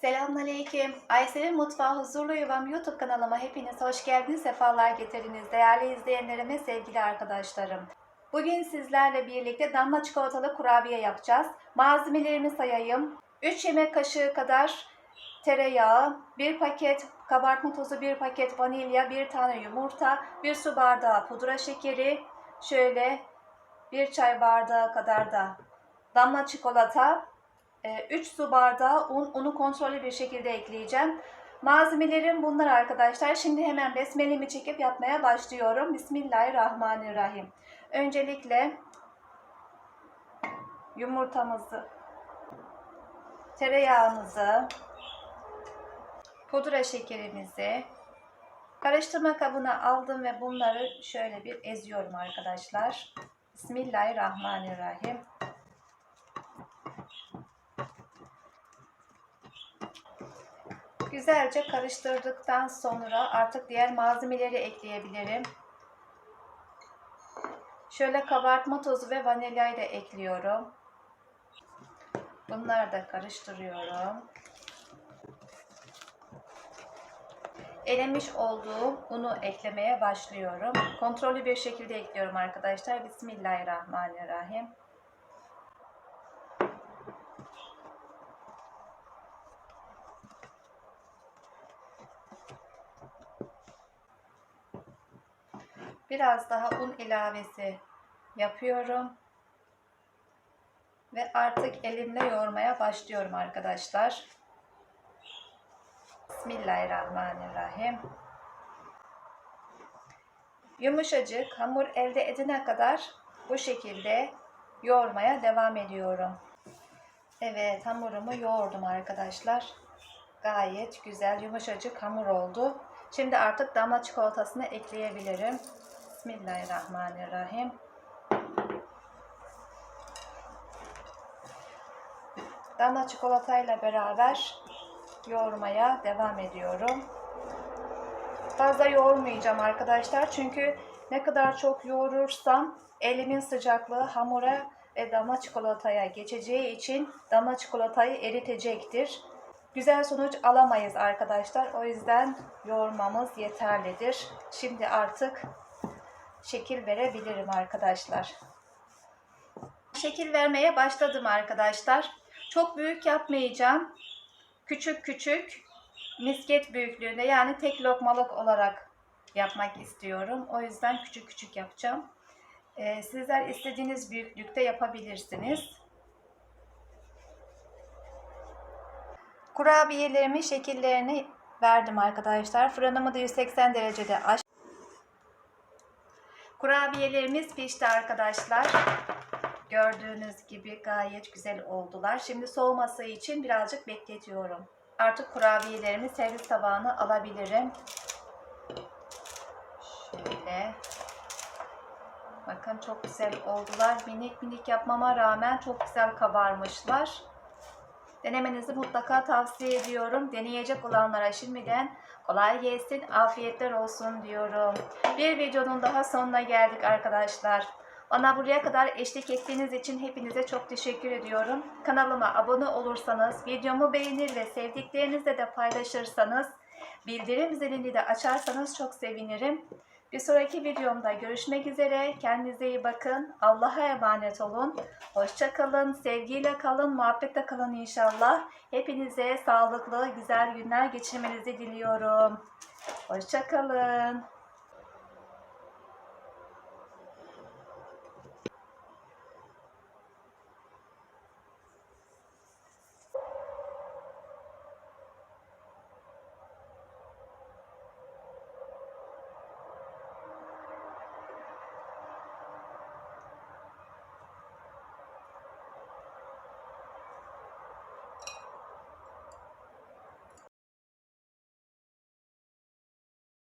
Selamünaleyküm. Aysel'in Mutfağı Huzurlu Yuvam YouTube kanalıma hepiniz hoş geldiniz, sefalar getirdiniz. Değerli izleyenlerime, sevgili arkadaşlarım. Bugün sizlerle birlikte damla çikolatalı kurabiye yapacağız. Malzemelerimi sayayım. 3 yemek kaşığı kadar tereyağı, 1 paket kabartma tozu, 1 paket vanilya, 1 tane yumurta, 1 su bardağı pudra şekeri, şöyle 1 çay bardağı kadar da damla çikolata, 3 su bardağı un, unu kontrollü bir şekilde ekleyeceğim. Malzemelerim bunlar arkadaşlar. Şimdi hemen besmelemi çekip yapmaya başlıyorum. Bismillahirrahmanirrahim. Öncelikle yumurtamızı, tereyağımızı, pudra şekerimizi karıştırma kabına aldım ve bunları şöyle bir eziyorum arkadaşlar. Bismillahirrahmanirrahim. Güzelce karıştırdıktan sonra artık diğer malzemeleri ekleyebilirim. Şöyle kabartma tozu ve vanilyayı da ekliyorum. Bunları da karıştırıyorum. Elemiş olduğum unu eklemeye başlıyorum. Kontrollü bir şekilde ekliyorum arkadaşlar. Bismillahirrahmanirrahim. Biraz daha un ilavesi yapıyorum. Ve artık elimle yoğurmaya başlıyorum arkadaşlar. Bismillahirrahmanirrahim. Yumuşacık hamur elde edene kadar bu şekilde yoğurmaya devam ediyorum. Evet hamurumu yoğurdum arkadaşlar. Gayet güzel yumuşacık hamur oldu. Şimdi artık damla çikolatasını ekleyebilirim. Bismillahirrahmanirrahim. Damla çikolatayla beraber yoğurmaya devam ediyorum. Fazla yoğurmayacağım arkadaşlar. Çünkü ne kadar çok yoğurursam elimin sıcaklığı hamura ve damla çikolataya geçeceği için damla çikolatayı eritecektir. Güzel sonuç alamayız arkadaşlar. O yüzden yoğurmamız yeterlidir. Şimdi artık şekil verebilirim arkadaşlar. Şekil vermeye başladım arkadaşlar. Çok büyük yapmayacağım. Küçük küçük misket büyüklüğünde yani tek lokmalık olarak yapmak istiyorum. O yüzden küçük küçük yapacağım. Ee, sizler istediğiniz büyüklükte yapabilirsiniz. Kurabiyelerimi şekillerini verdim arkadaşlar. Fırınımı da 180 derecede aç. Kurabiyelerimiz pişti arkadaşlar. Gördüğünüz gibi gayet güzel oldular. Şimdi soğuması için birazcık bekletiyorum. Artık kurabiyelerimi servis tabağına alabilirim. Şöyle. Bakın çok güzel oldular. Minik minik yapmama rağmen çok güzel kabarmışlar. Denemenizi mutlaka tavsiye ediyorum. Deneyecek olanlara şimdiden kolay gelsin, afiyetler olsun diyorum. Bir videonun daha sonuna geldik arkadaşlar. Bana buraya kadar eşlik ettiğiniz için hepinize çok teşekkür ediyorum. Kanalıma abone olursanız, videomu beğenir ve sevdiklerinizle de paylaşırsanız, bildirim zilini de açarsanız çok sevinirim. Bir sonraki videomda görüşmek üzere. Kendinize iyi bakın. Allah'a emanet olun. Hoşça kalın. Sevgiyle kalın. Muhabbetle kalın inşallah. Hepinize sağlıklı, güzel günler geçirmenizi diliyorum. Hoşça kalın.